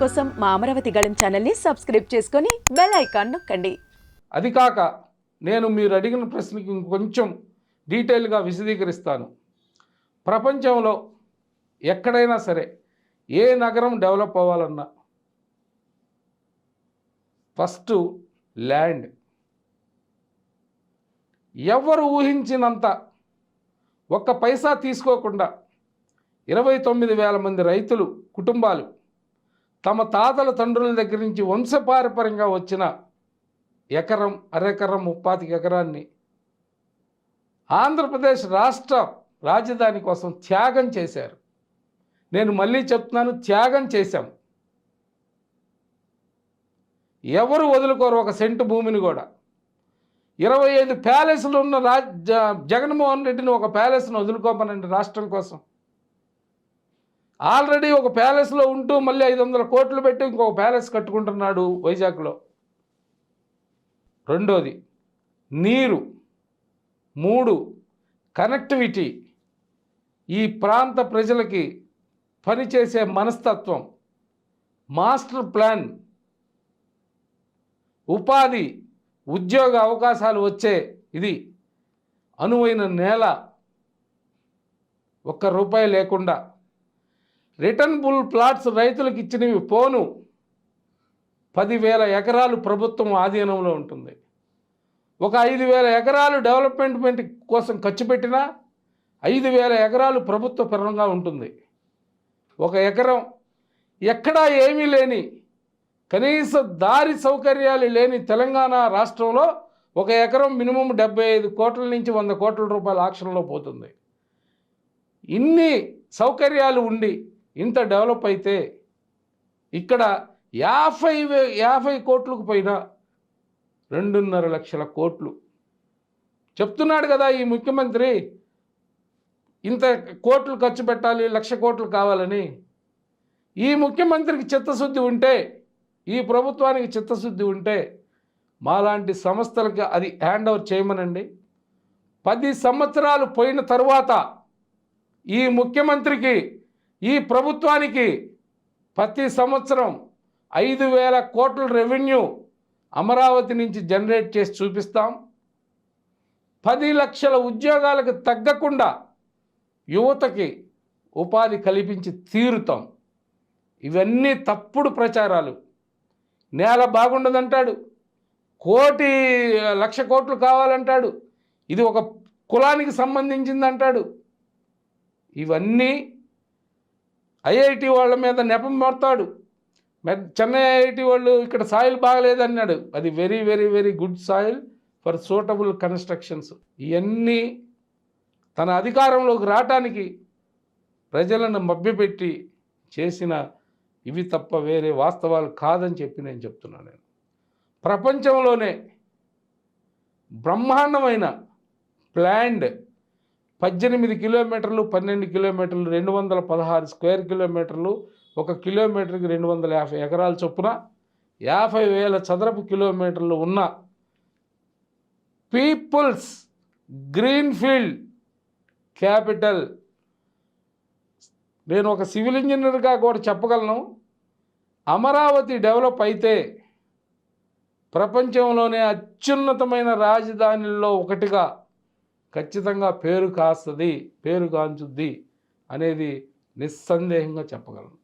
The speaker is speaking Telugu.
కోసం మా అమరావతి గళం ఛానల్ని సబ్స్క్రైబ్ చేసుకొని బెల్ ఐకాన్ నొక్కండి. అది కాక నేను మీరు అడిగిన ప్రశ్నకి ఇంకొంచెం డీటెయిల్గా విశదీకరిస్తాను. ప్రపంచంలో ఎక్కడైనా సరే ఏ నగరం డెవలప్ అవ్వాలన్నా ఫస్ట్ ల్యాండ్. ఎవరు ఊహించినంత ఒక్క పైసా తీసుకోకుండా ఇరవై తొమ్మిది వేల మంది రైతులు కుటుంబాలు తమ తాతల తండ్రుల దగ్గర నుంచి వంశపారపర్యంగా వచ్చిన ఎకరం అరెకరం ముప్పాతి ఎకరాన్ని ఆంధ్రప్రదేశ్ రాష్ట్ర రాజధాని కోసం త్యాగం చేశారు. నేను మళ్ళీ చెప్తున్నాను త్యాగం చేశాం. ఎవరు వదులుకోరు ఒక సెంటు భూమిని కూడా. ఇరవై ఐదు ప్యాలెస్లు ఉన్న రాజ్ జ- జగన్మోహన్ రెడ్డిని ఒక ప్యాలెస్ను వదులుకోమనండి రాష్ట్రం కోసం. ఆల్రెడీ ఒక ప్యాలెస్లో ఉంటూ మళ్ళీ ఐదు వందల కోట్లు పెట్టి ఇంకొక ప్యాలెస్ కట్టుకుంటున్నాడు వైజాగ్లో. రెండోది నీరు. మూడు కనెక్టివిటీ. ఈ ప్రాంత ప్రజలకి పనిచేసే మనస్తత్వం. Master plan. ఉపాధి ఉద్యోగ అవకాశాలు వచ్చే ఇది అనువైన నేల. ఒక్క రూపాయి లేకుండా. రిటర్నబుల్ ప్లాట్స్ రైతులకు ఇచ్చినవి పోను. పదివేల ఎకరాలు ప్రభుత్వం ఆధీనంలో ఉంటుంది. ఒక ఐదు వేల ఎకరాలు డెవలప్మెంట్ కోసం ఖర్చు పెట్టినా ఐదు వేల ఎకరాలు ప్రభుత్వ పరంగా ఉంటుంది. ఒక ఎకరం ఎక్కడా ఏమీ లేని కనీస దారి సౌకర్యాలు లేని తెలంగాణ రాష్ట్రంలో ఒక ఎకరం మినిమం డెబ్బై ఐదు కోట్ల నుంచి వంద కోట్ల రూపాయల ఆక్షన్లో పోతుంది. ఇన్ని సౌకర్యాలు ఉండి ఇంత డెవలప్ అయితే ఇక్కడ యాభై వే- యాభై కోట్లకు పైన రెండున్నర లక్షల కోట్లు. చెప్తున్నాడు కదా ఈ ముఖ్యమంత్రి ఇంత కోట్లు ఖర్చు పెట్టాలి లక్ష కోట్లు కావాలని. ఈ ముఖ్యమంత్రికి చిత్తశుద్ధి ఉంటే ఈ ప్రభుత్వానికి చిత్తశుద్ధి ఉంటే మాలాంటి సంస్థలకి అది హ్యాండ్ ఓవర్ చేయమనండి. పది సంవత్సరాలు పోయిన తరువాత ఈ ముఖ్యమంత్రికి ఈ ప్రభుత్వానికి ప్రతి సంవత్సరం ఐదు వేల కోట్ల రెవెన్యూ అమరావతి నుంచి జనరేట్ చేసి చూపిస్తాం. పది లక్షల ఉద్యోగాలకు తగ్గకుండా యువతకి ఉపాధి కల్పించి తీరుతాం. ఇవన్నీ తప్పుడు ప్రచారాలు. నేల బాగుండదంటాడు. కోటి లక్ష కోట్లు కావాలంటాడు. ఇది ఒక కులానికి సంబంధించింది అంటాడు ఇవన్నీ ఐఐటి వాళ్ళ మీద నెపం పడతాడు. మె- చెన్నై ఐఐటి వాళ్ళు ఇక్కడ సాయిల్ బాగలేదన్నాడు. అది very very very good soil for suitable constructions ఇవన్నీ తన అధికారంలోకి రావటానికి ప్రజలను మభ్యపెట్టి చేసిన ఇవి తప్ప వేరే వాస్తవాలు కాదని చెప్పి నేను చెప్తున్నాను నేను. ప్రపంచంలోనే బ్రహ్మాండమైన ప్లాండ్ పద్దెనిమిది కిలోమీటర్లు పన్నెండు కిలోమీటర్లు రెండు వందల పదహారు స్క్వేర్ కిలోమీటర్లు ఒక కిలోమీటర్కి రెండు వందల యాభై ఎకరాల చొప్పున యాభై వేల చదరపు కిలోమీటర్లు ఉన్న పీపుల్స్ గ్రీన్ఫీల్డ్ క్యాపిటల్. నేను ఒక సివిల్ ఇంజనీర్గా కూడా చెప్పగలను. అమరావతి డెవలప్ అయితే ప్రపంచంలోనే అత్యున్నతమైన రాజధానిల్లో ఒకటిగా ఖచ్చితంగా పేరు కాస్తుంది పేరు కాంచుద్ది అనేది నిస్సందేహంగా చెప్పగలను.